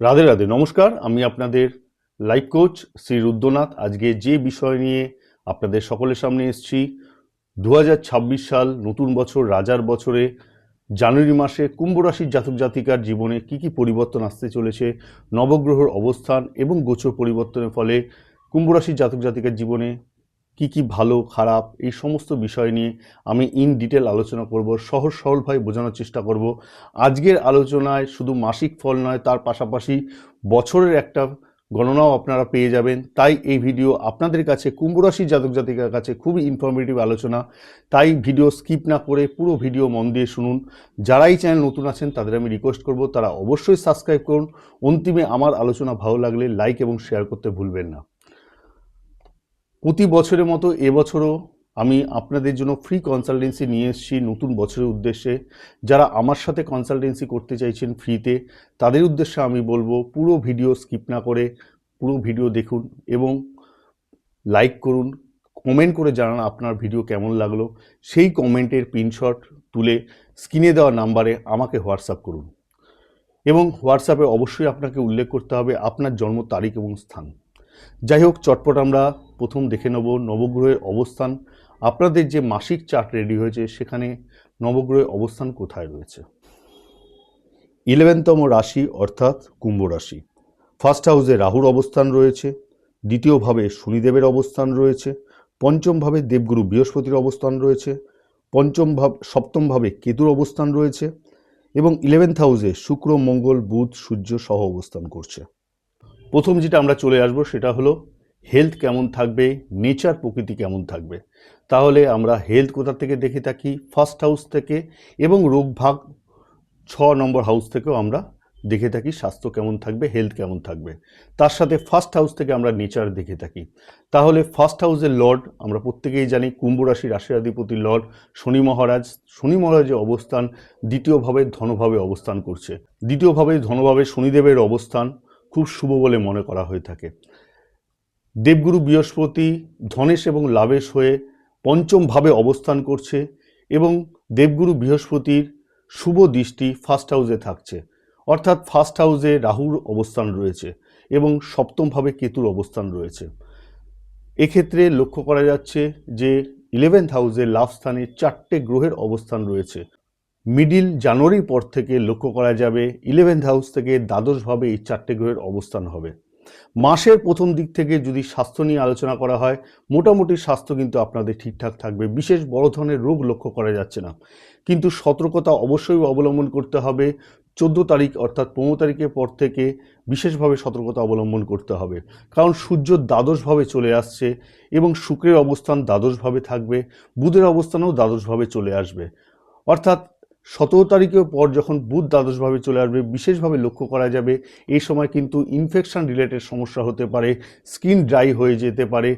রাধে রাধে, নমস্কার। আমি আপনাদের লাইফ কোচ শ্রী রুদ্রনাথ। আজকে যে বিষয় নিয়ে আপনাদের সকলের সামনে এসেছি দু সাল নতুন বছর, রাজার বছরে, জানুয়ারি মাসে কুম্ভ রাশির জাতক জাতিকার জীবনে কি কি পরিবর্তন আসতে চলেছে, নবগ্রহর অবস্থান এবং গোচর পরিবর্তনের ফলে কুম্ভ রাশির জাতক জাতিকার জীবনে কি কি ভালো, খারাপ, এই সমস্ত বিষয় নিয়ে আমি ইন ডিটেল আলোচনা করব, সহজ সরলভাবে বোঝানোর চেষ্টা করব। আজকের আলোচনায় শুধু মাসিক ফল নয়, তার পাশাপাশি বছরের একটা গণনাও আপনারা পেয়ে যাবেন। তাই এই ভিডিও আপনাদের কাছে, কুম্ভ রাশির জাতক জাতিকার কাছে খুবই ইনফরমেটিভ আলোচনা। তাই ভিডিও স্কিপ না করে পুরো ভিডিও মন দিয়ে শুনুন। যারাই চ্যানেল নতুন আছেন, তাদের আমি রিকোয়েস্ট করব, তারা অবশ্যই সাবস্ক্রাইব করুন। অন্তিমে আমার আলোচনা ভালো লাগলে লাইক এবং শেয়ার করতে ভুলবেন না। প্রতি বছরের মতো এবছরও আমি আপনাদের জন্য ফ্রি কনসালটেন্সি নিয়ে এসেছি নতুন বছরের উদ্দেশ্যে। যারা আমার সাথে কনসালটেন্সি করতে চাইছেন ফ্রিতে তাদের উদ্দেশ্যে আমি বলব পুরো ভিডিও স্কিপ না করে পুরো ভিডিও দেখুন এবং লাইক করুন কমেন্ট করে জানান আপনার ভিডিও কেমন লাগল। সেই কমেন্টের পিনশট তুলে স্ক্রিনে দেওয়া নাম্বারে আমাকে হোয়াটসঅ্যাপ করুন। এবং হোয়াটসঅ্যাপে অবশ্যই আপনাকে উল্লেখ করতে হবে আপনার জন্ম তারিখ এবং স্থান। যাই হোক, চটপট আমরা প্রথম দেখে নেব নবগ্রহের অবস্থান। আপনাদের যে মাসিক চার্ট রেডি হয়েছে, সেখানে নবগ্রহের অবস্থান কোথায় রয়েছে? ইলেভেনতম রাশি অর্থাৎ কুম্ভ রাশি। ফার্স্ট হাউসে রাহুর অবস্থান রয়েছে দ্বিতীয়ভাবে শনিদেবের অবস্থান রয়েছে পঞ্চমভাবে দেবগুরু বৃহস্পতির অবস্থান রয়েছে, পঞ্চম ভাব সপ্তমভাবে কেতুর অবস্থান রয়েছে এবং ইলেভেন্থ হাউসে শুক্র, মঙ্গল, বুধ, সূর্য সহ অবস্থান করছে। প্রথম যেটা আমরা চলে আসব সেটা হলো হেলথ কেমন থাকবে নেচার প্রকৃতি কেমন থাকবে? তাহলে আমরা হেলথ কোথা থেকে দেখে থাকি? ফার্স্ট হাউস থেকে এবং রোগ ভাগ ছ নম্বর হাউস থেকেও আমরা দেখে থাকি স্বাস্থ্য কেমন থাকবে হেলথ কেমন থাকবে। তার সাথে ফার্স্ট হাউস থেকে আমরা নেচার দেখে থাকি। তাহলে ফার্স্ট হাউসের লর্ড আমরা প্রত্যেকেই জানি, কুম্ভ রাশি রাশিয়াধিপতি লর্ড শনি মহারাজ। শনি মহারাজের অবস্থান দ্বিতীয়ভাবে ধনভাবে অবস্থান করছে। দ্বিতীয়ভাবে ধনভাবে শনিদেবের অবস্থান খুব শুভ বলে মনে করা হয়ে থাকে। দেবগুরু বৃহস্পতি ধনেশ এবং লাভেশ হয়ে পঞ্চমভাবে অবস্থান করছে এবং দেবগুরু বৃহস্পতির শুভ দৃষ্টি ফার্স্ট হাউসে থাকছে। অর্থাৎ ফার্স্ট হাউসে রাহুর অবস্থান রয়েছে এবং সপ্তমভাবে কেতুর অবস্থান রয়েছে। এক্ষেত্রে লক্ষ্য করা যাচ্ছে যে ইলেভেন্থ হাউসে লাভ স্থানে চারটে গ্রহের অবস্থান রয়েছে। মিডিল জানুয়ারির পর থেকে লক্ষ্য করা যাবে ইলেভেন্থ হাউস থেকে দ্বাদশভাবে এই চারটে গ্রহের অবস্থান হবে। মাসের প্রথম দিক থেকে যদি স্বাস্থ্য নিয়ে আলোচনা করা হয়, মোটামুটি স্বাস্থ্য কিন্তু আপনাদের ঠিকঠাক থাকবে। বিশেষ বড় ধরনের রোগ লক্ষ্য করা যাচ্ছে না। কিন্তু সতর্কতা অবশ্যই অবলম্বন করতে হবে। চোদ্দ তারিখ অর্থাৎ পনেরো তারিখের পর থেকে বিশেষভাবে সতর্কতা অবলম্বন করতে হবে। কারণ সূর্য দ্বাদশভাবে চলে আসছে এবং শুক্রের অবস্থান দ্বাদশভাবে থাকবে। বুধের অবস্থানও দ্বাদশভাবে চলে আসবে। অর্থাৎ সতেরো তারিখের পর যখন বুধ দ্বাদশভাবে চলে আসবে, বিশেষভাবে লক্ষ্য করা যাবে, এই সময় কিন্তু ইনফেকশন রিলেটেড সমস্যা হতে পারে স্কিন ড্রাই হয়ে যেতে পারে,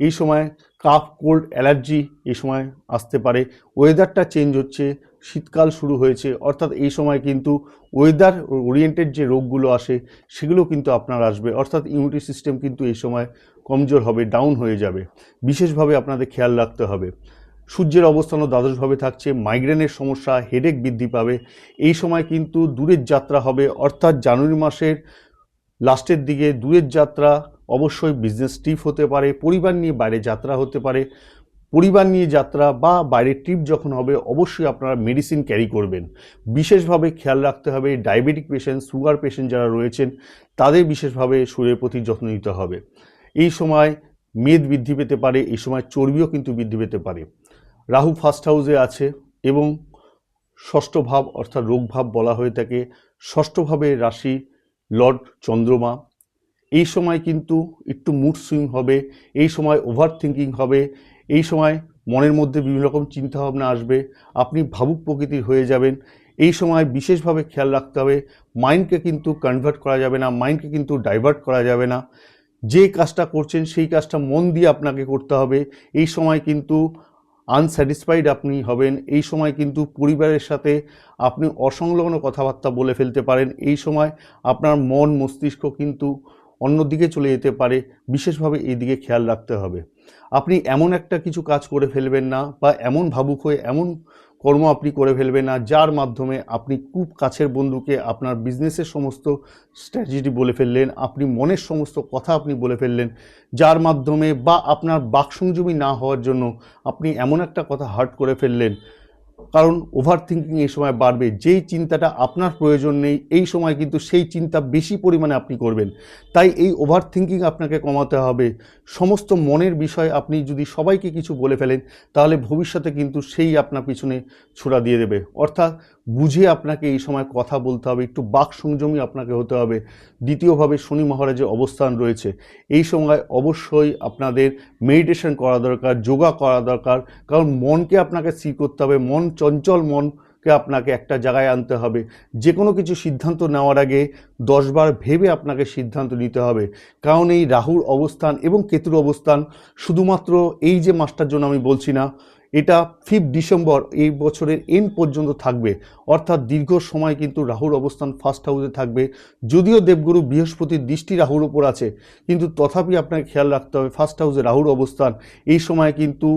এই সময় কাফ কোল্ড অ্যালার্জি এই সময় আসতে পারে ওয়েদারটা চেঞ্জ হচ্ছে, শীতকাল শুরু হয়েছে, অর্থাৎ এই সময় কিন্তু ওয়েদার ওরিয়েন্টেড যে রোগগুলো আসে, সেগুলো কিন্তু আপনার আসবে, অর্থাৎ ইমিউনিটি সিস্টেম কিন্তু এই সময় কমজোর হবে ডাউন হয়ে যাবে, বিশেষভাবে আপনাদের খেয়াল রাখতে হবে। সূর্যের অবস্থানও দ্বাদশভাবে থাকছে মাইগ্রেনের সমস্যা হেডেক বৃদ্ধি পাবে। এই সময় কিন্তু দূরের যাত্রা হবে, অর্থাৎ জানুয়ারি মাসের লাস্টের দিকে দূরের যাত্রা অবশ্যই বিজনেস ট্রিপ হতে পারে, পরিবার নিয়ে বাইরে যাত্রা হতে পারে। পরিবার নিয়ে যাত্রা বা বাইরের ট্রিপ যখন হবে, অবশ্যই আপনারা মেডিসিন ক্যারি করবেন। বিশেষভাবে খেয়াল রাখতে হবে ডায়াবেটিক পেশেন্ট সুগার পেশেন্ট যারা রয়েছেন, তাদের বিশেষভাবে শরীরের প্রতি যত্ন নিতে হবে। এই সময় মেদ বৃদ্ধি পেতে পারে, এই সময় চর্বিও কিন্তু বৃদ্ধি পেতে পারে। রাহু ফার্স্ট হাউসে আছে এবং ষষ্ঠ ভাব অর্থাৎ রোগভাব বলা হয়ে থাকে। ষষ্ঠভাবে রাশি লর্ড চন্দ্রমা। এই সময় কিন্তু একটু মুড সুইং হবে, এই সময় ওভার থিঙ্কিং হবে, এই সময় মনের মধ্যে বিভিন্ন রকম চিন্তাভাবনা আসবে, আপনি ভাবুক প্রকৃতির হয়ে যাবেন। এই সময় বিশেষভাবে খেয়াল রাখতে হবে মাইন্ডকে কিন্তু কনভার্ট করা যাবে না মাইন্ডকে কিন্তু ডাইভার্ট করা যাবে না। যে কাজটা করছেন সেই কাজটা মন দিয়ে আপনাকে করতে হবে। এই সময় কিন্তু আনস্যাটিসফাইড আপনি হবেন। এই সময় কিন্তু পরিবারের সাথে আপনি অসংলগ্ন কথাবার্তা বলে ফেলতে পারেন। এই সময় আপনার মন, মস্তিষ্ক কিন্তু অন্যদিকে চলে যেতে পারে। বিশেষভাবে এই দিকে খেয়াল রাখতে হবে। আপনি এমন একটা কিছু কাজ করে ফেলবেন না বা এমন ভাবুক হয়ে, এমন কর্ম আপনি করে ফেলবেন না, যার মাধ্যমে আপনি খুব কাছের বন্ধুকে আপনার বিজনেসের সমস্ত স্ট্র্যাটেজি বলে ফেললেন, আপনি মনের সমস্ত কথা আপনি বলে ফেললেন, যার মাধ্যমে বা আপনার বাকসংযমী না হওয়ার জন্য আপনি এমন একটা কথা হার্ট করে ফেললেন। কারণ ওভার থিঙ্কিং এই সময় বাড়বে, যেই চিন্তাটা আপনার প্রয়োজন নেই, এই সময় কিন্তু সেই চিন্তা বেশি পরিমাণে আপনি করবেন। তাই এই ওভার থিঙ্কিং আপনাকে কমাতে হবে। সমস্ত মনের বিষয় আপনি যদি সবাইকে কিছু বলে ফেলেন, তাহলে ভবিষ্যতে কিন্তু সেই আপনার পিছনে ছোড়া দিয়ে দেবে। অর্থাৎ বুঝে আপনাকে এই সময় কথা বলতে হবে, একটু বাক সংযমী আপনাকে হতে হবে। দ্বিতীয়ভাবে শনি মহারাজের অবস্থান রয়েছে। এই সময় অবশ্যই আপনাদের মেডিটেশন করা দরকার যোগা করা দরকার, কারণ মনকে আপনাকে স্থির করতে হবে, মন চঞ্চল মনকে আপনাকে একটা জায়গায় আনতে হবে। যে কোনো কিছু সিদ্ধান্ত নেওয়ার আগে দশবার ভেবে আপনাকে সিদ্ধান্ত নিতে হবে। কারণ এই রাহুর অবস্থান এবং কেতুর অবস্থান শুধুমাত্র এই যে মাসটার জন্য আমি বলছি না এটা ফিফথ ডিসেম্বর এই বছরের এন্ড পর্যন্ত থাকবে। অর্থাৎ দীর্ঘ সময় কিন্তু রাহুর অবস্থান ফার্স্ট হাউসে থাকবে। যদিও দেবগুরু বৃহস্পতির দৃষ্টি রাহুর ওপর আছে, কিন্তু তথাপি আপনাকে খেয়াল রাখতে হবে ফার্স্ট হাউসে রাহুর অবস্থান। এই সময় কিন্তু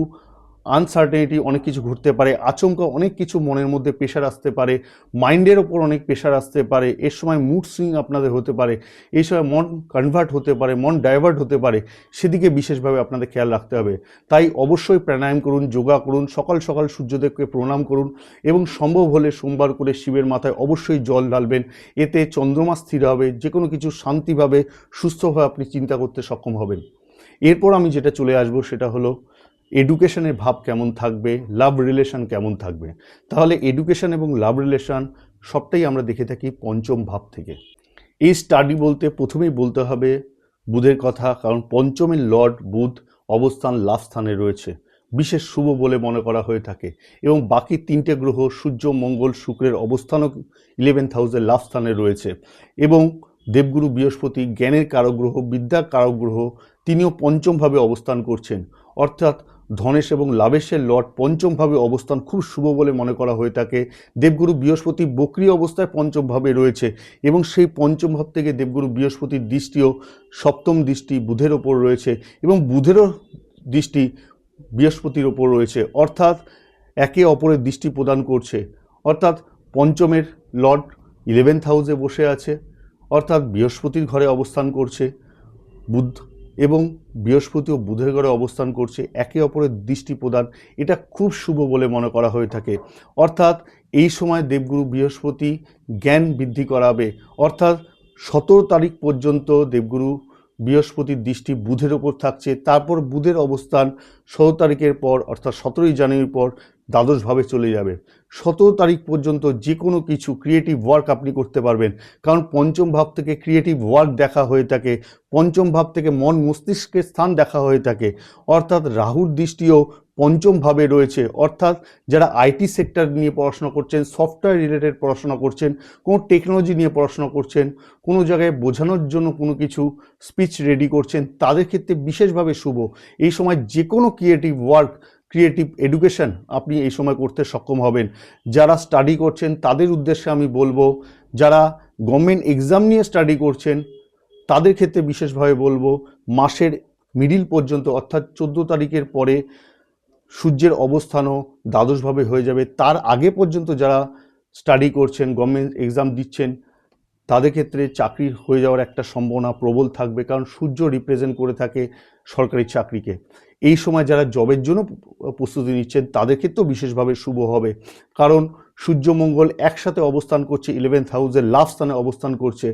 আনসার্টেনিটি অনেক কিছু ঘুরতে পারে, আচমকা অনেক কিছু মনের মধ্যে প্রেশার আসতে পারে মাইন্ডের ওপর অনেক প্রেশার আসতে পারে, এর সময় মুড সুইং আপনাদের হতে পারে এই সময় মন কনভার্ট হতে পারে, মন ডাইভার্ট হতে পারে, সেদিকে বিশেষভাবে আপনাদের খেয়াল রাখতে হবে। তাই অবশ্যই প্রাণায়াম করুন, যোগা করুন, সকাল সকাল সূর্যদেবকে প্রণাম করুন এবং সম্ভব হলে সোমবার করে শিবের মাথায় অবশ্যই জল ঢালবেন, এতে চন্দ্রমা স্থির হবে যে কোনো কিছু শান্তিভাবে সুস্থভাবে আপনি চিন্তা করতে সক্ষম হবেন। এরপর আমি যেটা চলে আসব সেটা হলো এডুকেশনের ভাব কেমন থাকবে লাভ রিলেশন কেমন থাকবে? তাহলে এডুকেশন এবং লাভ রিলেশন সবটাই আমরা দেখে থাকি পঞ্চম ভাব থেকে। এই স্টাডি বলতে প্রথমেই বলতে হবে বুধের কথা, কারণ পঞ্চমের লর্ড বুধ অবস্থান লাভ স্থানে রয়েছে। বিশেষ শুভ বলে মনে করা হয়ে থাকে। এবং বাকি তিনটে গ্রহ, সূর্য, মঙ্গল, শুক্রের অবস্থানও ইলেভেন্থ হাউসের লাভ স্থানে রয়েছে। এবং দেবগুরু, বৃহস্পতি, জ্ঞানের কারক গ্রহ, বিদ্যার কারক গ্রহ, তিনিও পঞ্চমভাবে অবস্থান করছেন। অর্থাৎ ধনেশ এবং লাভেশের লট পঞ্চমভাবে অবস্থান খুব শুভ বলে মনে করা হয়ে থাকে। দেবগুরু বৃহস্পতি বক্রি অবস্থায় পঞ্চমভাবে রয়েছে এবং সেই পঞ্চম ভাব থেকে দেবগুরু বৃহস্পতির দৃষ্টিও সপ্তম দৃষ্টি বুধের ওপর রয়েছে এবং বুধেরও দৃষ্টি বৃহস্পতির ওপর রয়েছে। অর্থাৎ একে অপরের দৃষ্টি প্রদান করছে। অর্থাৎ পঞ্চমের লর্ড ইলেভেন্থ হাউসে বসে আছে। অর্থাৎ বৃহস্পতির ঘরে অবস্থান করছে। বুধ এবং বৃহস্পতি ও বুধের ঘরে অবস্থান করছে একে অপরের দৃষ্টি প্রদান। এটা খুব শুভ বলে মনে করা হয়ে থাকে। অর্থাৎ এই সময় দেবগুরু বৃহস্পতি জ্ঞান বৃদ্ধি করাবে। অর্থাৎ সতেরো তারিখ পর্যন্ত দেবগুরু বৃহস্পতির দৃষ্টি বুধের ওপর থাকছে। তারপর বুধের অবস্থান ষোলো তারিখের পর, অর্থাৎ সতেরোই জানুয়ারির পর দ্বাদশভাবে চলে যাবে। সতেরো তারিখ পর্যন্ত যে কোনো কিছু ক্রিয়েটিভ ওয়ার্ক আপনি করতে পারবেন। কারণ পঞ্চম ভাব থেকে ক্রিয়েটিভ ওয়ার্ক দেখা হয়ে থাকে, পঞ্চম ভাব থেকে মন মস্তিষ্কের স্থান দেখা হয়ে থাকে। অর্থাৎ রাহুর দৃষ্টিও পঞ্চম ভাবে রয়েছে। অর্থাৎ যারা আইটি সেক্টর নিয়ে পড়াশোনা করছেন সফটওয়্যার রিলেটেড পড়াশোনা করছেন, কোনো টেকনোলজি নিয়ে পড়াশোনা করছেন, কোনো জায়গায় বোঝানোর জন্য কোনো কিছু স্পিচ রেডি করছেন, তাদের ক্ষেত্রে বিশেষভাবে শুভ। এই সময় যে কোনো ক্রিয়েটিভ ওয়ার্ক ক্রিয়েটিভ এডুকেশন আপনি এই সময় করতে সক্ষম হবেন। যারা স্টাডি করছেন, তাদের উদ্দেশ্যে আমি বলব, যারা গভর্নমেন্ট এক্সাম নিয়ে স্টাডি করছেন, তাদের ক্ষেত্রে বিশেষভাবে বলব, মাসের মিডিল পর্যন্ত অর্থাৎ চোদ্দ তারিখের পরে সূর্যের অবস্থানও দ্বাদশভাবে হয়ে যাবে। তার আগে পর্যন্ত যারা স্টাডি করছেন গভর্নমেন্ট এক্সাম দিচ্ছেন, তাদের ক্ষেত্রে চাকরি হয়ে যাওয়ার একটা সম্ভাবনা প্রবল থাকবে, কারণ সূর্য রিপ্রেজেন্ট করে থাকে সরকারি চাকরিকে। এই সময় যারা জবের জন্য প্রস্তুতি নিচ্ছেন তাদের ক্ষেত্রেও বিশেষভাবে শুভ হবে। কারণ সূর্যমঙ্গল একসাথে অবস্থান করছে ইলেভেন্থ হাউসের লাভ স্থানে অবস্থান করছে।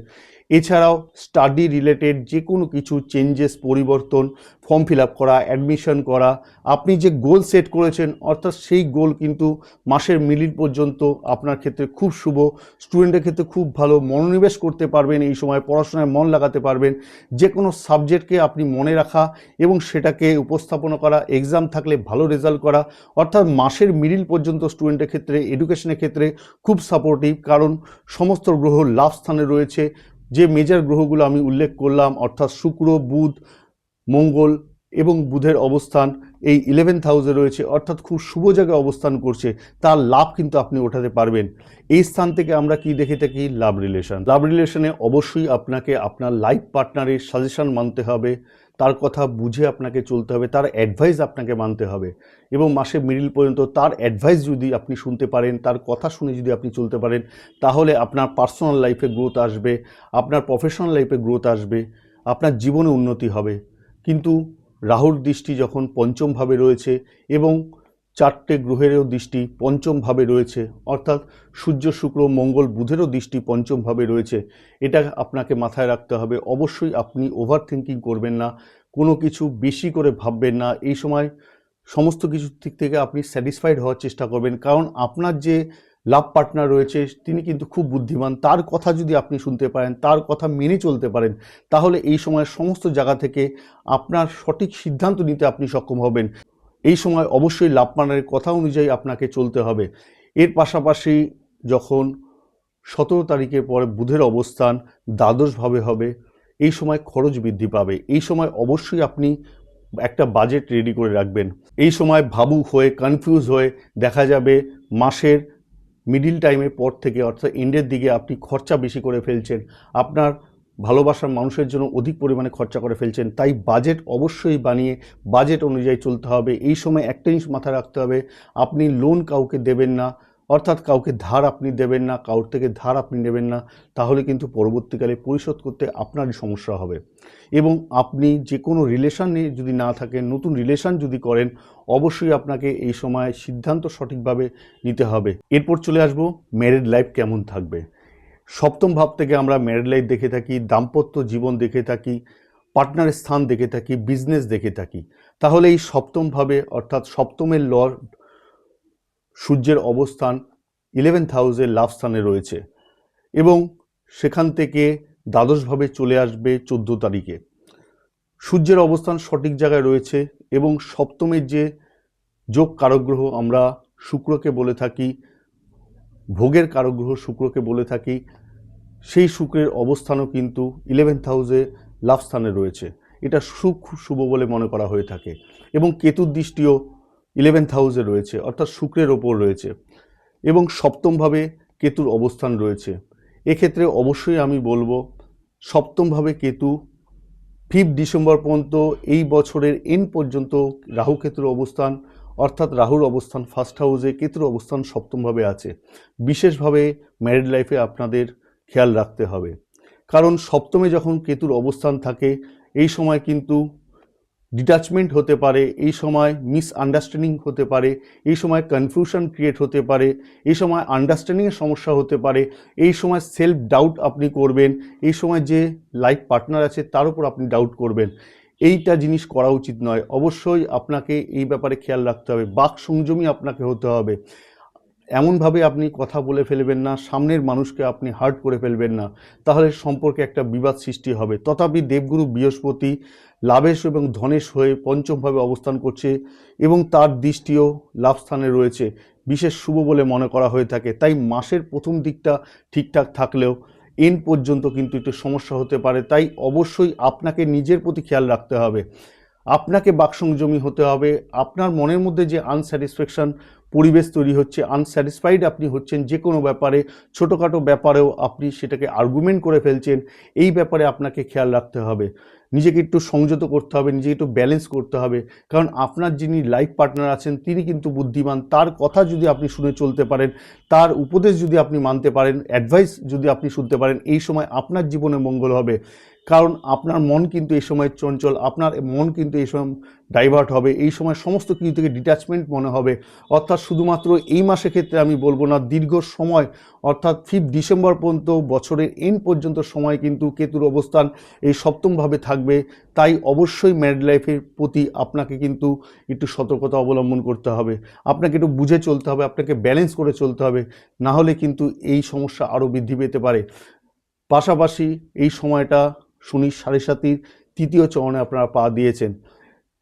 এছাড়াও স্টাডি রিলেটেড যে কোনো কিছু চেঞ্জেস পরিবর্তন ফর্ম ফিল আপ করা অ্যাডমিশন করা, আপনি যে গোল সেট করেছেন, অর্থাৎ সেই গোল কিন্তু মাসের মিলিট পর্যন্ত আপনার ক্ষেত্রে খুব শুভ। স্টুডেন্টের ক্ষেত্রে খুব ভালো, মনোনিবেশ করতে পারবেন এই সময়, পড়াশোনায় মন লাগাতে পারবেন। যে কোনো সাবজেক্টকে আপনি মনে রাখা এবং সেটাকে উপস্থাপনা করা এক্সাম থাকলে ভালো রেজাল্ট করা, অর্থাৎ মাসের মিডিল পর্যন্ত স্টুডেন্টের ক্ষেত্রে এডুকেশনের ক্ষেত্রে খুব সাপোর্টিভ কারণ সমস্ত গ্রহ লাভ স্থানে রয়েছে। যে মেজার গ্রহগুলো আমি উল্লেখ করলাম, অর্থাৎ শুক্র, বুধ, মঙ্গল এবং বুধের অবস্থান এই ইলেভেন্থ হাউসে রয়েছে, অর্থাৎ খুব শুভ জায়গায় অবস্থান করছে, তার লাভ কিন্তু আপনি ওঠাতে পারবেন। এই স্থান থেকে আমরা কি দেখে থাকি? লাভ রিলেশন লাভ রিলেশনে অবশ্যই আপনাকে আপনার লাইফ পার্টনারের সাজেশন মানতে হবে, তার কথা বুঝে আপনাকে চলতে হবে, তার অ্যাডভাইস আপনাকে মানতে হবে এবং মাসে মিডিল পর্যন্ত তার অ্যাডভাইস যদি আপনি শুনতে পারেন, তার কথা শুনে যদি আপনি চলতে পারেন, তাহলে আপনার পার্সোনাল লাইফে গ্রোথ আসবে, আপনার প্রফেশনাল লাইফে গ্রোথ আসবে, আপনার জীবনে উন্নতি হবে। কিন্তু রাহুর দৃষ্টি যখন পঞ্চমভাবে রয়েছে এবং চারটে গ্রহেরও দৃষ্টি পঞ্চমভাবে রয়েছে, অর্থাৎ সূর্য, শুক্র, মঙ্গল বুধেরও দৃষ্টি পঞ্চমভাবে রয়েছে, এটা আপনাকে মাথায় রাখতে হবে। অবশ্যই আপনি ওভার থিঙ্কিং করবেন না, কোনো কিছু বেশি করে ভাববেন না। এই সময় সমস্ত কিছুর দিক থেকে আপনি স্যাটিসফাইড হওয়ার চেষ্টা করবেন। কারণ আপনার যে লাভ পার্টনার রয়েছে, তিনি কিন্তু খুব বুদ্ধিমান। তার কথা যদি আপনি শুনতে পারেন, তার কথা মেনে চলতে পারেন, তাহলে এই সময় সমস্ত জায়গা থেকে আপনার সঠিক সিদ্ধান্ত নিতে আপনি সক্ষম হবেন। এই সময় অবশ্যই লাভ পার্টনারের কথা অনুযায়ী আপনাকে চলতে হবে। এর পাশাপাশি যখন সতেরো তারিখের পরে বুধের অবস্থান দ্বাদশভাবে হবে, এই সময় খরচ বৃদ্ধি পাবে। এই সময় অবশ্যই আপনি একটা বাজেট রেডি করে রাখবেন। এই সময় ভাবুক হয়ে কনফিউজ হয়ে দেখা যাবে মাসের মিডিল টাইমের পর থেকে, অর্থাৎ এন্ডের দিকে আপনি খরচা বেশি করে ফেলছেন, আপনার ভালোবাসার মানুষের জন্য অধিক পরিমাণে খরচা করে ফেলছেন, তাই বাজেট অবশ্যই বানিয়ে বাজেট অনুযায়ী চলতে হবে। এই সময় একটা জিনিস মাথায় রাখতে হবে, আপনি লোন কাউকে দেবেন না অর্থাৎ কাউকে ধার আপনি দেবেন না, কাউর থেকে ধার আপনি নেবেন না, তাহলে কিন্তু পরবর্তীকালে পরিশোধ করতে আপনারই সমস্যা হবে। এবং আপনি যে কোনো রিলেশানে যদি না থাকেন, নতুন রিলেশান যদি করেন, অবশ্যই আপনাকে এই সময় সিদ্ধান্ত সঠিকভাবে নিতে হবে। এরপর চলে আসব ম্যারিড লাইফ কেমন থাকবে। সপ্তম ভাব থেকে আমরা ম্যারিড লাইফ দেখে থাকি, দাম্পত্য জীবন দেখে থাকি পার্টনারের স্থান দেখে থাকি বিজনেস দেখে থাকি। তাহলে এই সপ্তম ভাবে অর্থাৎ সপ্তমের লর্ড সূর্যের অবস্থান ইলেভেন্থ হাউসের লাভ স্থানে রয়েছে এবং সেখান থেকে দ্বাদশভাবে চলে আসবে চোদ্দ তারিখে। সূর্যের অবস্থান সঠিক জায়গায় রয়েছে এবং সপ্তমের যে যোগ কারগ্রহ আমরা শুক্রকে বলে থাকি, ভোগের কারগ্রহ শুক্রকে বলে থাকি, সেই শুক্রের অবস্থানও কিন্তু ইলেভেন্থ হাউসে লাভ স্থানে রয়েছে। এটা সুখ, শুভ বলে মনে করা হয়ে থাকে এবং কেতুর দৃষ্টিও ইলেভেন্থ হাউসে রয়েছে, অর্থাৎ শুক্রের ওপর রয়েছে এবং সপ্তমভাবে কেতুর অবস্থান রয়েছে। এক্ষেত্রে অবশ্যই আমি বলব, সপ্তমভাবে কেতু ফিফথ ডিসেম্বর পর্যন্ত এই বছরের এন পর্যন্ত রাহু কেতুর অবস্থান, অর্থাৎ রাহুর অবস্থান ফার্স্ট হাউসে কেতুর অবস্থান সপ্তমভাবে আছে। বিশেষভাবে ম্যারিড লাইফে আপনাদের খেয়াল রাখতে হবে। কারণ সপ্তমে যখন কেতুর অবস্থান থাকে, এই সময় কিন্তু ডিটাচমেন্ট হতে পারে, এই সময় মিস আন্ডারস্ট্যান্ডিং হতে পারে, এই সময় কনফিউশন ক্রিয়েট হতে পারে, এই সময় আন্ডারস্ট্যান্ডিংয়ের সমস্যা হতে পারে, এই সময় সেলফ ডাউট আপনি করবেন, এই সময় যে লাইফ পার্টনার আছে তার উপর আপনি ডাউট করবেন। এইটা জিনিস করা উচিত নয়। অবশ্যই আপনাকে এই ব্যাপারে খেয়াল রাখতে হবে। বাক সংযমী আপনাকে হতে হবে। এমনভাবে আপনি কথা বলে ফেলবেন না, সামনের মানুষকে আপনি হার্ট করে ফেলবেন না, তাহলে সম্পর্কে একটা বিবাদ সৃষ্টি হবে। তথাপি দেবগুরু বৃহস্পতি লাভেশ এবং ধনেশ হয়ে পঞ্চমভাবে অবস্থান করছে এবং তার দৃষ্টিও লাভ স্থানে রয়েছে। বিশেষ শুভ বলে মনে করা হয়ে থাকে। তাই মাসের প্রথম দিকটা ঠিকঠাক থাকলেও এন পর্যন্ত কিন্তু একটু সমস্যা হতে পারে। তাই অবশ্যই আপনাকে নিজের প্রতি খেয়াল রাখতে হবে। আপনাকে বাকসংযমী হতে হবে। আপনার মনের মধ্যে যে আনস্যাটিসফ্যাকশন পরিবেশ তৈরি হচ্ছে আনস্যাটিসফাইড আপনি হচ্ছেন যে কোনো ব্যাপারে, ছোটোখাটো ব্যাপারেও আপনি সেটাকে আর্গুমেন্ট করে ফেলছেন, এই ব্যাপারে আপনাকে খেয়াল রাখতে হবে। নিজেকে একটু সংযত করতে হবে, নিজেকে একটু ব্যালেন্স করতে হবে। কারণ আপনার যিনি লাইফ পার্টনার আছেন, তিনি কিন্তু বুদ্ধিমান, তার কথা যদি আপনি শুনে চলতে পারেন, তার উপদেশ যদি আপনি মানতে পারেন অ্যাডভাইস যদি আপনি শুনতে পারেন, এই সময় আপনার জীবনে মঙ্গল হবে। কারণ আপনার মন কিন্তু এই সময় চঞ্চল, আপনার মন কিন্তু এই সময় ডাইভার্ট হবে, এই সময় সমস্ত কিছু থেকে ডিট্যাচমেন্ট মনে হবে। অর্থাৎ শুধুমাত্র এই মাসের ক্ষেত্রে আমি বলব না, দীর্ঘ সময়, অর্থাৎ ফিফ ডিসেম্বর পর্যন্ত বছরের এন পর্যন্ত সময় কিন্তু কেতুর অবস্থান এই সপ্তমভাবে থাকবে। তাই অবশ্যই ম্যারিড লাইফের প্রতি আপনাকে কিন্তু একটু সতর্কতা অবলম্বন করতে হবে। আপনাকে একটু বুঝে চলতে হবে, আপনাকে ব্যালেন্স করে চলতে হবে। না হলে কিন্তু এই সমস্যা আরও বৃদ্ধি পেতে পারে। পাশাপাশি এই সময়টা শনি সাড়ে সাতির তৃতীয় চরণে আপনারা পা দিয়েছেন।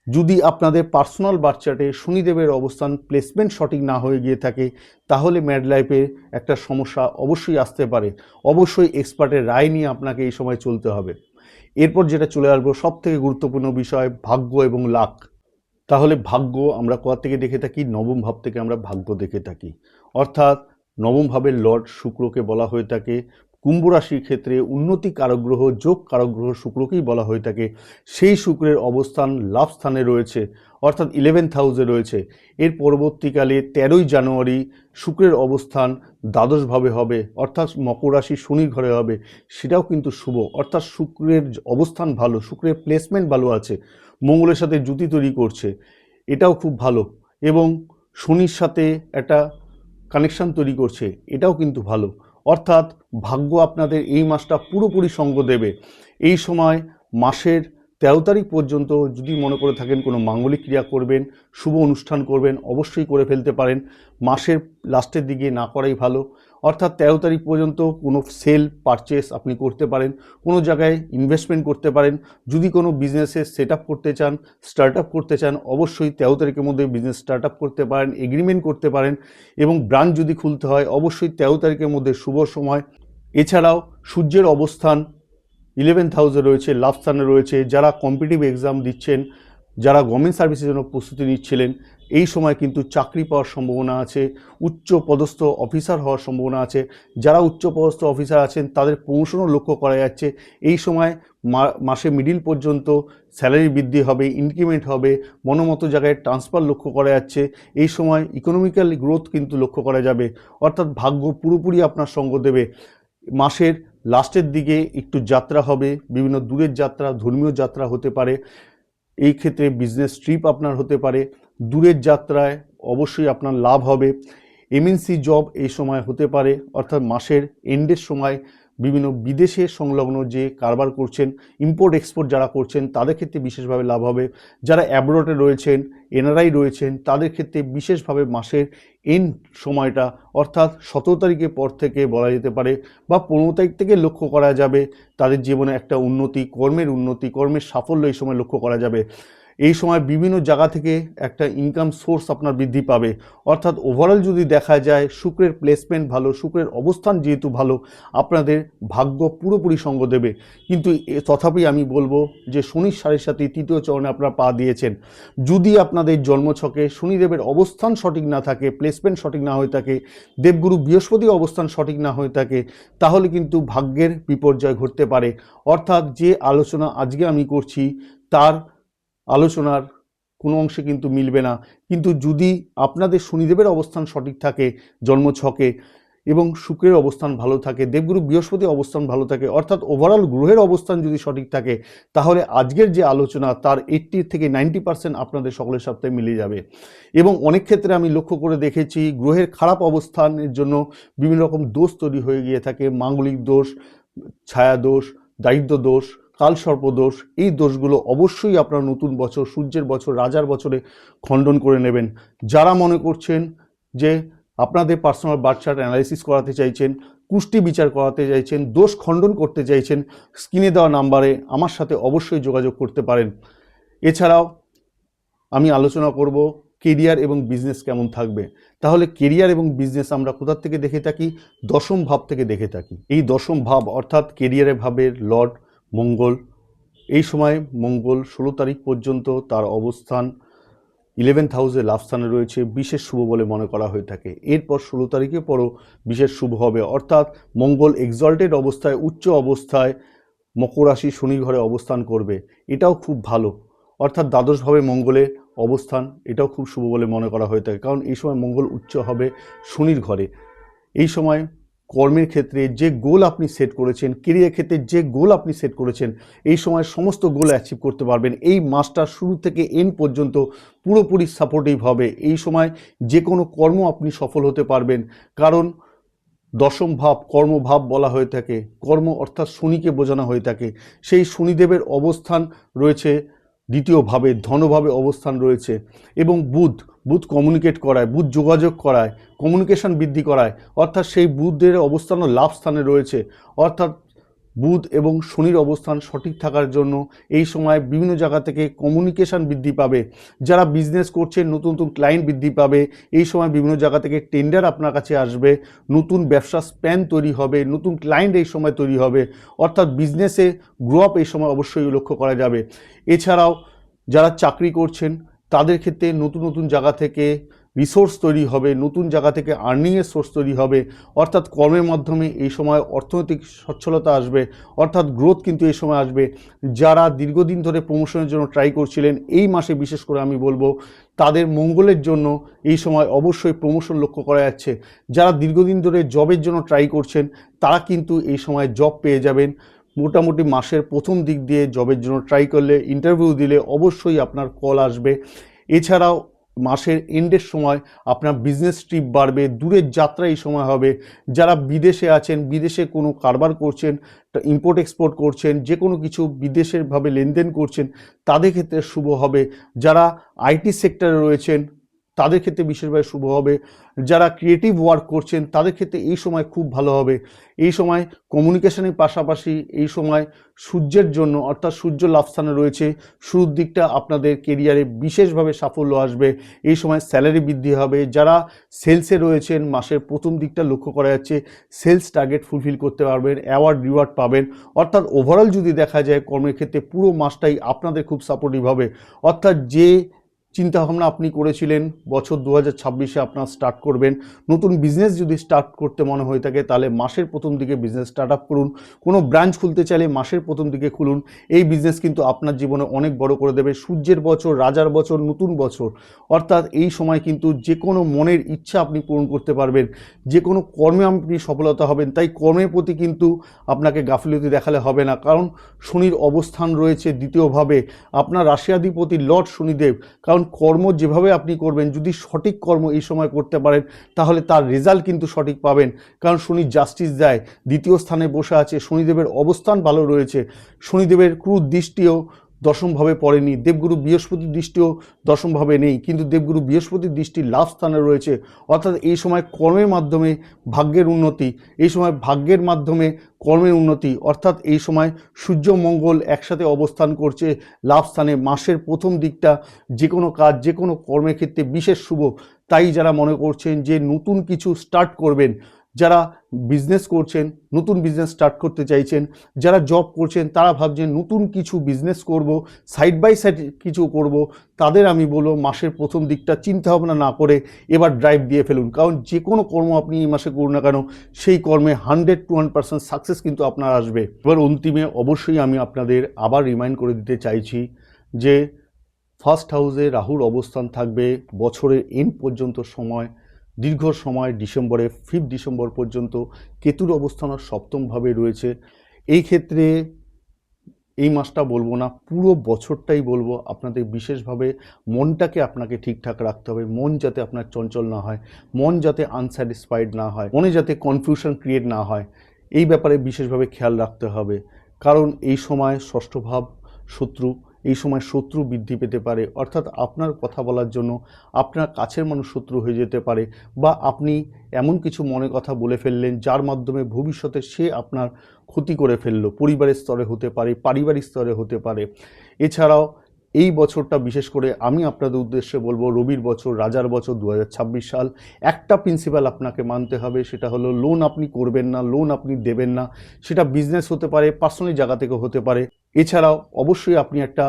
যদি আপনাদের পার্সোনাল বাচ্চাটে শনিদেবের অবস্থান প্লেসমেন্ট সঠিক না হয়ে গিয়ে থাকে, তাহলে ম্যাড লাইফে একটা সমস্যা অবশ্যই আসতে পারে। অবশ্যই এক্সপার্টের রায় নিয়ে আপনাকে এই সময় চলতে হবে। এরপর যেটা চলে আসব সব থেকে গুরুত্বপূর্ণ বিষয়, ভাগ্য এবং লাক। তাহলে ভাগ্য আমরা কোথা থেকে দেখে থাকি? নবম ভাব থেকে আমরা ভাগ্য দেখে থাকি। অর্থাৎ নবম ভাবের লর্ড শুক্রকে বলা হয়ে থাকে কুম্ভ রাশির ক্ষেত্রে উন্নতি কারগ্রহ, যোগ কারগ্রহ শুক্রকেই বলা হয়ে থাকে। সেই শুক্রের অবস্থান লাভ স্থানে রয়েছে, অর্থাৎ ইলেভেন্থ হাউসে রয়েছে। এর পরবর্তীকালে তেরোই জানুয়ারি শুক্রের অবস্থান দ্বাদশভাবে হবে, অর্থাৎ মকর রাশি শনির ঘরে হবে। সেটাও কিন্তু শুভ, অর্থাৎ শুক্রের অবস্থান ভালো, শুক্রের প্লেসমেন্ট ভালো আছে, মঙ্গলের সাথে জুতি তৈরি করছে, এটাও খুব ভালো। এবং শনির সাথে একটা কানেকশন তৈরি করছে, এটাও কিন্তু ভালো। অর্থাৎ ভাগ্য আপনাদের এই মাসটা পুরোপুরি সঙ্গ দেবে। এই সময় মাসের তেরো তারিখ পর্যন্ত যদি মনে করে থাকেন কোনো মাঙ্গলিক ক্রিয়া করবেন, শুভ অনুষ্ঠান করবেন, অবশ্যই করে ফেলতে পারেন। মাসের লাস্টের দিকে না করাই ভালো। অর্থাৎ তেরো তারিখ পর্যন্ত কোনো সেল পারচেস আপনি করতে পারেন, কোনো জায়গায় ইনভেস্টমেন্ট করতে পারেন। যদি কোনো বিজনেসে সেট করতে চান স্টার্ট করতে চান, অবশ্যই তেরো তারিখের মধ্যে বিজনেস স্টার্ট করতে পারেন এগ্রিমেন্ট করতে পারেন এবং ব্রাঞ্চ যদি খুলতে হয়, অবশ্যই তেরো তারিখের মধ্যে শুভ সময়। এছাড়াও সূর্যের অবস্থান ইলেভেন্থ হাউসে রয়েছে লাভ স্থানে রয়েছে, যারা কম্পিটিভ এক্সাম দিচ্ছেন, যারা গভর্নমেন্ট সার্ভিসের জন্য প্রস্তুতি নিচ্ছিলেন, এই সময় কিন্তু চাকরি পাওয়ার সম্ভাবনা আছে, উচ্চ পদস্থ অফিসার হওয়ার সম্ভাবনা আছে, যারা উচ্চ পদস্থ অফিসার আছেন, তাদের প্রমোশনও লক্ষ্য করা যাচ্ছে, এই সময় মাসে মিডিল পর্যন্ত স্যালারি বৃদ্ধি হবে ইনক্রিমেন্ট হবে, মনোমতো জায়গায় ট্রান্সফার লক্ষ্য করা যাচ্ছে, এই সময় ইকোনমিক্যাল গ্রোথ কিন্তু লক্ষ্য করা যাবে, অর্থাৎ ভাগ্য পুরোপুরি আপনার সঙ্গ দেবে, মাসের লাস্টের দিকে একটু যাত্রা হবে, বিভিন্ন দূরের যাত্রা, ধর্মীয় যাত্রা হতে পারে। এই ক্ষেত্রে বিজনেস ট্রিপ আপনার হতে পারে। দূরের যাত্রায় অবশ্যই আপনার লাভ হবে। এমএনসি জব এই সময় হতে পারে, অর্থাৎ মাসের এন্ডের সময় বিভিন্ন বিদেশে সংলগ্ন যে কারবার করছেন ইম্পোর্ট এক্সপোর্ট যারা করছেন, তাদের ক্ষেত্রে বিশেষভাবে লাভ হবে। যারা অ্যাব্রোডে রয়েছেন এনআরআই রয়েছেন, তাদের ক্ষেত্রে বিশেষভাবে মাসের এন্ড সময়টা, অর্থাৎ সতেরো তারিখের পর থেকে বলা যেতে পারে বা পনেরো তারিখ থেকে লক্ষ্য করা যাবে, তাদের জীবনে একটা উন্নতি, কর্মের উন্নতি, কর্মের সাফল্য এই সময় লক্ষ্য করা যাবে। এই সময় বিভিন্ন জায়গা থেকে একটা ইনকাম সোর্স আপনার বৃদ্ধি পাবে। অর্থাৎ ওভারঅল যদি দেখা যায়, শুক্রের প্লেসমেন্ট ভালো, শুক্রের অবস্থান যেহেতু ভালো, আপনাদের ভাগ্য পুরোপুরি সঙ্গ দেবে। কিন্তু তথাপি আমি বলব যে শনির সাড়ের সাথে তৃতীয় চরণে আপনারা পা দিয়েছেন। যদি আপনাদের জন্মছকে শনিদেবের অবস্থান সঠিক না থাকে প্লেসমেন্ট সঠিক না হয়ে থাকে, দেবগুরু বৃহস্পতির অবস্থান সঠিক না হয়ে থাকে, তাহলে কিন্তু ভাগ্যের বিপর্যয় ঘটতে পারে। অর্থাৎ যে আলোচনা আজকে আমি করছি, তার আলোচনার কোনো অংশে কিন্তু মিলবে না। কিন্তু যদি আপনাদের শনিদেবের অবস্থান সঠিক থাকে, জন্ম ছকে এবং শুক্রের অবস্থান ভালো থাকে, দেবগুরু বৃহস্পতির অবস্থান ভালো থাকে, অর্থাৎ ওভারঅল গ্রহের অবস্থান যদি সঠিক থাকে, তাহলে আজকের যে আলোচনা তার এইট্টি থেকে নাইনটি পার্সেন্ট আপনাদের সকলের সাথে মিলে যাবে। এবং অনেক ক্ষেত্রে আমি লক্ষ্য করে দেখেছি, গ্রহের খারাপ অবস্থানের জন্য বিভিন্ন রকম দোষ তৈরি হয়ে গিয়ে থাকে, মাঙ্গলিক দোষ, ছায়া দোষ, দারিদ্র দোষ কালসর্প দোষ এই দোষগুলো অবশ্যই আপনার নতুন বছর, সূর্যের বছর, রাজার বছরে খণ্ডন করে নেবেন। যারা মনে করছেন যে আপনাদের পার্সোনাল বার্থ অ্যানালাইসিস করাতে চাইছেন, কুষ্টি বিচার করাতে চাইছেন, দোষ খণ্ডন করতে চাইছেন স্ক্রিনে দেওয়া নাম্বারে আমার সাথে অবশ্যই যোগাযোগ করতে পারেন। এছাড়াও আমি আলোচনা করব কেরিয়ার এবং বিজনেস কেমন থাকবে। তাহলে কেরিয়ার এবং বিজনেস আমরা কোথা থেকে দেখে থাকি? দশম ভাব থেকে দেখে থাকি। এই দশম ভাব অর্থাৎ কেরিয়ারের ভাবের লর্ড মঙ্গল। এই সময় মঙ্গল ষোলো তারিখ পর্যন্ত তার অবস্থান ইলেভেন্থ হাউসে লাভ স্থানে রয়েছে। বিশেষ শুভ বলে মনে করা হয়ে থাকে। এরপর ষোলো তারিখে পরও বিশেষ শুভ হবে। অর্থাৎ মঙ্গল এক্সল্টেড অবস্থায়, উচ্চ অবস্থায় মকর রাশি শনি ঘরে অবস্থান করবে। এটাও খুব ভালো। অর্থাৎ দ্বাদশভাবে মঙ্গলের অবস্থান, এটাও খুব শুভ বলে মনে করা হয়ে থাকে। কারণ এই সময় মঙ্গল উচ্চ হবে শনির ঘরে। এই সময় কর্মের ক্ষেত্রে যে গোল আপনি সেট করেছেন কেরিয়ার ক্ষেত্রে যে গোল আপনি সেট করেছেন, এই সময় সমস্ত গোল অ্যাচিভ করতে পারবেন। এই মাসটা শুরু থেকে এন পর্যন্ত পুরোপুরি সাপোর্টিভ হবে। এই সময় যে কোনো কর্ম আপনি সফল হতে পারবেন। কারণ দশম ভাব কর্মভাব বলা হয়ে থাকে, কর্ম অর্থাৎ শনিকে বোঝানো হয়ে থাকে। সেই শনিদেবের অবস্থান রয়েছে দ্বিতীয়ভাবে ধনভাবে অবস্থান রয়েছে এবং বুধ বুধ কমিউনিকেট করায় বুধ যোগাযোগ করায় কমিউনিকেশন বৃদ্ধি করায়। অর্থাৎ সেই বুধের অবস্থানও লাভ স্থানে রয়েছে। অর্থাৎ বুধ এবং শনির অবস্থান সঠিক থাকার জন্য এই সময় বিভিন্ন জায়গা থেকে কমিউনিকেশন বৃদ্ধি পাবে। যারা বিজনেস করছেন নতুন নতুন ক্লায়েন্ট বৃদ্ধি পাবে, এই সময় বিভিন্ন জায়গা থেকে টেন্ডার আপনার কাছে আসবে। নতুন ব্যবসা স্প্যান তৈরি হবে, নতুন ক্লায়েন্ট এই সময় তৈরি হবে। অর্থাৎ বিজনেসে গ্রো আপ এই সময় অবশ্যই লক্ষ্য করা যাবে। এছাড়াও যারা চাকরি করছেন তাদের ক্ষেত্রে নতুন নতুন জায়গা থেকে রিসোর্স তৈরি হবে, নতুন জায়গা থেকে আর্নিংয়ের সোর্স তৈরি হবে। অর্থাৎ কর্মের মাধ্যমে এই সময় অর্থনৈতিক সচ্ছলতা আসবে, অর্থাৎ গ্রোথ কিন্তু এই সময় আসবে। যারা দীর্ঘদিন ধরে প্রমোশনের জন্য ট্রাই করছিলেন, এই মাসে বিশেষ করে আমি বলব, তাদের মঙ্গলের জন্য এই সময় অবশ্যই প্রমোশন লক্ষ্য করা যাচ্ছে। যারা দীর্ঘদিন ধরে জবের জন্য ট্রাই করছেন, তারা কিন্তু এই সময় জব পেয়ে যাবেন। মোটামুটি মাসের প্রথম দিক দিয়ে জবের জন্য ট্রাই করলে ইন্টারভিউ দিলে অবশ্যই আপনার কল আসবে। এছাড়াও মাসের এন্ডের সময় আপনার বিজনেস ট্রিপ বাড়বে, দূরের যাত্রা এই সময় হবে। যারা বিদেশে আছেন, বিদেশে কোনো কারবার করছেন ইম্পোর্ট এক্সপোর্ট করছেন, যে কোনো কিছু বিদেশের ভাবে লেনদেন করছেন, তাদের ক্ষেত্রে শুভ হবে। যারা আইটি সেক্টরে রয়েছেন তাদের ক্ষেত্রে বিশেষভাবে শুভ হবে। যারা ক্রিয়েটিভ ওয়ার্ক করছেন, তাদের ক্ষেত্রে এই সময় খুব ভালো হবে। এই সময় কমিউনিকেশনের পাশাপাশি এই সময় সূর্যের জন্য, অর্থাৎ সূর্য লাভস্থানে রয়েছে, শুরুর দিকটা আপনাদের কেরিয়ারে বিশেষভাবে সাফল্য আসবে। এই সময় স্যালারি বৃদ্ধি হবে। যারা সেলসে রয়েছেন, মাসের প্রথম দিকটা লক্ষ্য করা যাচ্ছে সেলস টার্গেট ফুলফিল করতে পারবেন অ্যাওয়ার্ড রিওয়ার্ড পাবেন। অর্থাৎ ওভারঅল যদি দেখা যায়, কর্মের ক্ষেত্রে পুরো মাসটাই আপনাদের খুব সাপোর্টিভ হবে। অর্থাৎ যে চিন্তা ভাবনা আপনি করেছিলেন, বছর দু হাজার ছাব্বিশে আপনার স্টার্ট করবেন। নতুন বিজনেস যদি স্টার্ট করতে মনে হয়ে থাকে, তাহলে মাসের প্রথম দিকে বিজনেস স্টার্ট আপ করুন। কোনো ব্রাঞ্চ খুলতে চাইলে মাসের প্রথম দিকে খুলুন। এই বিজনেস কিন্তু আপনার জীবনে অনেক বড় করে দেবে। সূর্যের বছর, রাজার বছর, নতুন বছর। অর্থাৎ এই সময় কিন্তু যে কোনো মনের ইচ্ছা আপনি পূরণ করতে পারবেন। যে কোনো কর্মে আপনি সফলতা হবেন। তাই কর্মের প্রতি কিন্তু আপনাকে গাফিলতি দেখালে হবে না। কারণ শনির অবস্থান রয়েছে দ্বিতীয়ভাবে। আপনার রাশিয়াধিপতি লর্ড শনিদেব। কারণ কর্ম যেভাবে আপনি করবেন, যদি সঠিক কর্ম এই সময় করতে পারেন, তাহলে তার রেজাল্ট কিন্তু সঠিক পাবেন। কারণ শনি জাস্টিস দেয়, দ্বিতীয় স্থানে বসে আছে, শনিদেবের অবস্থান ভালো রয়েছে, শনিদেবের ক্রুর দৃষ্টিও দশমভাবে পড়েনি। দেবগুরু বৃহস্পতির দৃষ্টিও দশমভাবে নেই। কিন্তু দেবগুরু বৃহস্পতির দৃষ্টি লাভ স্থানে রয়েছে। অর্থাৎ এই সময় কর্মের মাধ্যমে ভাগ্যের উন্নতি, এই সময় ভাগ্যের মাধ্যমে কর্মের উন্নতি, অর্থাৎ এই সময় সূর্য, মঙ্গল একসাথে অবস্থান করছে। লাভ স্থানে মাসের প্রথম দিকটা যে কোনো কাজ, যে কোনো কর্মের ক্ষেত্রে বিশেষ শুভ। তাই যারা মনে করছেন যে নতুন কিছু স্টার্ট করবেন যারা বিজনেস করছেন, নতুন বিজনেস স্টার্ট করতে চাইছেন, যারা জব করছেন, তারা ভাবছেন নতুন কিছু বিজনেস করব সাইড বাই সাইড কিছু করব, তাদের আমি বলব মাসের প্রথম দিকটা চিন্তা ভাবনা না করে এবার ড্রাইভ দিয়ে ফেলুন। কারণ যে কোনো কর্ম আপনি এই মাসে করুন না কেন, সেই কর্মে hundred to one percent success কিন্তু আপনার আসবে। এবার অন্তিমে অবশ্যই আমি আপনাদের আবার রিমাইন্ড করে দিতে চাইছি যে ফার্স্ট হাউসে রাহুর অবস্থান থাকবে বছরের এন্ড পর্যন্ত সময়। দীর্ঘ সময় ডিসেম্বরে ফিফথ ডিসেম্বর পর্যন্ত কেতুর অবস্থান সপ্তমভাবে রয়েছে। এই ক্ষেত্রে এই মাসটা বলব না, পুরো বছরটাই বলব আপনাদের বিশেষভাবে মনটাকে আপনাকে ঠিকঠাক রাখতে হবে, মন যাতে আপনার চঞ্চল না হয়, মন যাতে আনস্যাটিসফাইড না হয়, মনে যাতে কনফিউশন ক্রিয়েট না হয়, এই ব্যাপারে বিশেষভাবে খেয়াল রাখতে হবে। কারণ এই সময় ষষ্ঠ ভাব শত্রু এই সময় শত্রু বৃদ্ধি পেতে পারে। অর্থাৎ আপনার কথা বলার জন্য আপনার কাছের মানুষ শত্রু হয়ে যেতে পারে বা আপনি এমন কিছু মনে কথা বলে ফেললেন যার মাধ্যমে ভবিষ্যতে সে আপনার ক্ষতি করে ফেলল। পরিবারের স্তরে হতে পারে, পারিবারিক স্তরে হতে পারে। এছাড়াও এই বছরটা বিশেষ করে আমি আপনাদের উদ্দেশ্যে বলব, রবির বছর, রাজার বছর দু হাজার ছাব্বিশ সাল। একটা প্রিন্সিপাল আপনাকে মানতে হবে, সেটা হলো লোন আপনি করবেন না লোন আপনি দেবেন না, সেটা বিজনেস হতে পারে পার্সোনালি জায়গা থেকে হতে পারে। এছাড়াও অবশ্যই আপনি একটা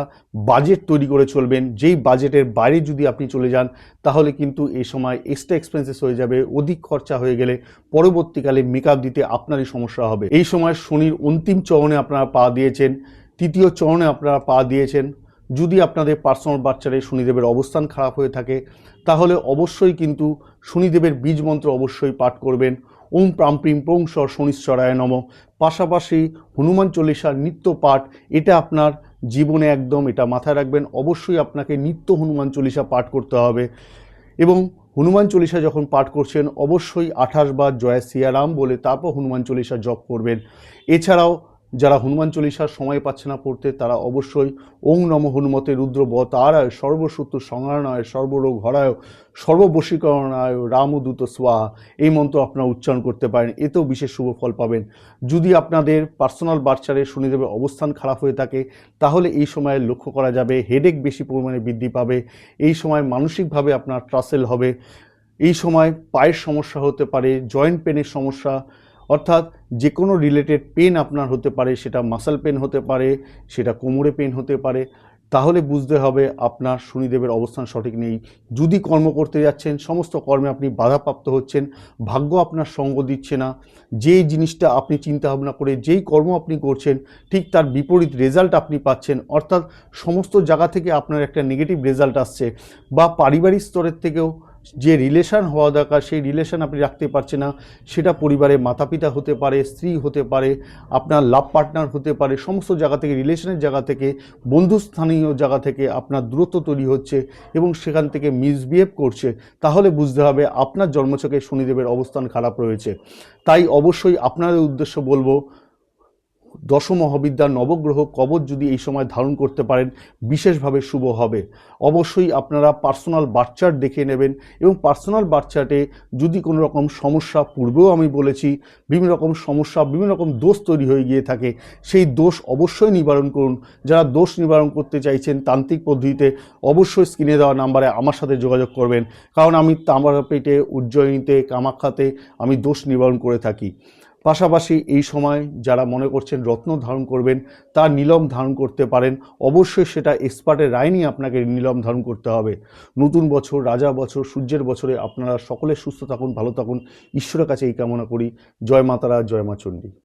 বাজেট তৈরি করে চলবেন। যেই বাজেটের বাইরে যদি আপনি চলে যান, তাহলে কিন্তু এই সময় এক্সট্রা এক্সপেন্সেস হয়ে যাবে, অধিক খরচা হয়ে গেলে পরবর্তীকালে মেকআপ দিতে আপনারই সমস্যা হবে। এই সময় শনির অন্তিম চরণে আপনারা পা দিয়েছেন, তৃতীয় চরণে আপনারা পা দিয়েছেন। যদি আপনাদের পার্সোনাল বাচ্চারে শনিদেবের অবস্থান খারাপ হয়ে থাকে, তাহলে অবশ্যই কিন্তু শনিদেবের বীজ মন্ত্র অবশ্যই পাঠ করবেন। ওম প্রাম প্রিম প্রংসর শনিশ্বরায় নম। পাশাপাশি হনুমান চল্লিশার নিত্য পাঠ, এটা আপনার জীবনে একদম এটা মাথায় রাখবেন, অবশ্যই আপনাকে নিত্য হনুমান চল্লিশা পাঠ করতে হবে। এবং হনুমান চল্লিশা যখন পাঠ করছেন, অবশ্যই আঠাশ বার জয় সিয়ারাম বলে তারপর হনুমান চল্লিশা জপ করবেন। এছাড়াও যারা হনুমান চল্লিশার সময় পাচ্ছে না পড়তে, তারা অবশ্যই ওং নম হনুমতে রুদ্র বতারায় সর্বশত্রু সংহারণায়, সর্বরোগ হরায়, সর্ববশীকরণায়, রামদূত সোয়াহা এই মন্ত্র আপনারা উচ্চারণ করতে পারেন। এতেও বিশেষ শুভ ফল পাবেন। যদি আপনাদের পার্সোনাল বার্চারে শনিদেবের অবস্থান খারাপ হয়ে থাকে, তাহলে এই সময়ে লক্ষ্য করা যাবে, হেডেক বেশি পরিমাণে বৃদ্ধি পাবে, এই সময় মানসিকভাবে আপনার ট্রাসেল হবে, এই সময় পায়ের সমস্যা হতে পারে, জয়েন্ট পেনের সমস্যা অর্থাৎ যে কোনো রিলেটেড পেন আপনার হতে পারে, সেটা মাসেল পেন হতে পারে, সেটা কোমরে পেন হতে পারে, তাহলে বুঝতে হবে আপনার শনিদেবের অবস্থান সঠিক নেই। যদি কর্ম করতে যাচ্ছেন, সমস্ত কর্মে আপনি বাধাপ্রাপ্ত হচ্ছেন, ভাগ্য আপনার সঙ্গ দিচ্ছে না, যেই জিনিসটা আপনি চিন্তা ভাবনা করে যেই কর্ম আপনি করছেন, ঠিক তার বিপরীত রেজাল্ট আপনি পাচ্ছেন, অর্থাৎ সমস্ত জায়গা থেকে আপনার একটা নেগেটিভ রেজাল্ট আসছে, বা পারিবারিক স্তরের থেকেও যে রিলেশন হওয়া দরকার, সেই রিলেশন আপনি রাখতে পারছেন না, সেটা পরিবারে মাতা পিতা হতে পারে, স্ত্রী হতে পারে, আপনার লাভ পার্টনার হতে পারে, সমস্ত জায়গা থেকে রিলেশনের জায়গা থেকে, বন্ধুস্থানীয় জায়গা থেকে আপনার দূরত্ব তৈরি হচ্ছে এবং সেখান থেকে মিসবিহেভ করছে, তাহলে বুঝতে হবে আপনার জন্মচকে শনিদেবের অবস্থান খারাপ রয়েছে। তাই অবশ্যই আপনাদের উদ্দেশ্য বলব দশ মহাবিদ্যার নবগ্রহ কবচ যদি এই সময় ধারণ করতে পারেন, বিশেষভাবে শুভ হবে। অবশ্যই আপনারা পার্সোনাল বার্চার্ট দেখে নেবেন এবং পার্সোনাল বার্চার্টে যদি কোনো রকম সমস্যা, পূর্বেও আমি বলেছি, বিভিন্ন রকম সমস্যা, বিভিন্ন রকম দোষ তৈরি হয়ে গিয়ে থাকে, সেই দোষ অবশ্যই নিবারণ করুন। যারা দোষ নিবারণ করতে চাইছেন তান্ত্রিক পদ্ধতিতে, অবশ্যই স্ক্রিনে দেওয়া নাম্বারে আমার সাথে যোগাযোগ করবেন। কারণ আমি তামারপেটে, উজ্জয়িনীতে, কামাখ্যাতে আমি দোষ নিবারণ করে থাকি। পাশাপাশি এই সময় যারা মনে করছেন রত্ন ধারণ করবেন তা নীলম ধারণ করতে পারেন। অবশ্যই সেটা এক্সপার্টের রায় নিয়ে আপনাকে নীলম ধারণ করতে হবে। নতুন বছর, রাজা বছর, সূর্যের বছরে আপনারা সকলে সুস্থ থাকুন, ভালো থাকুন। ঈশ্বরের কাছে এই কামনা করি। জয় মাতারা, জয় মা চণ্ডী।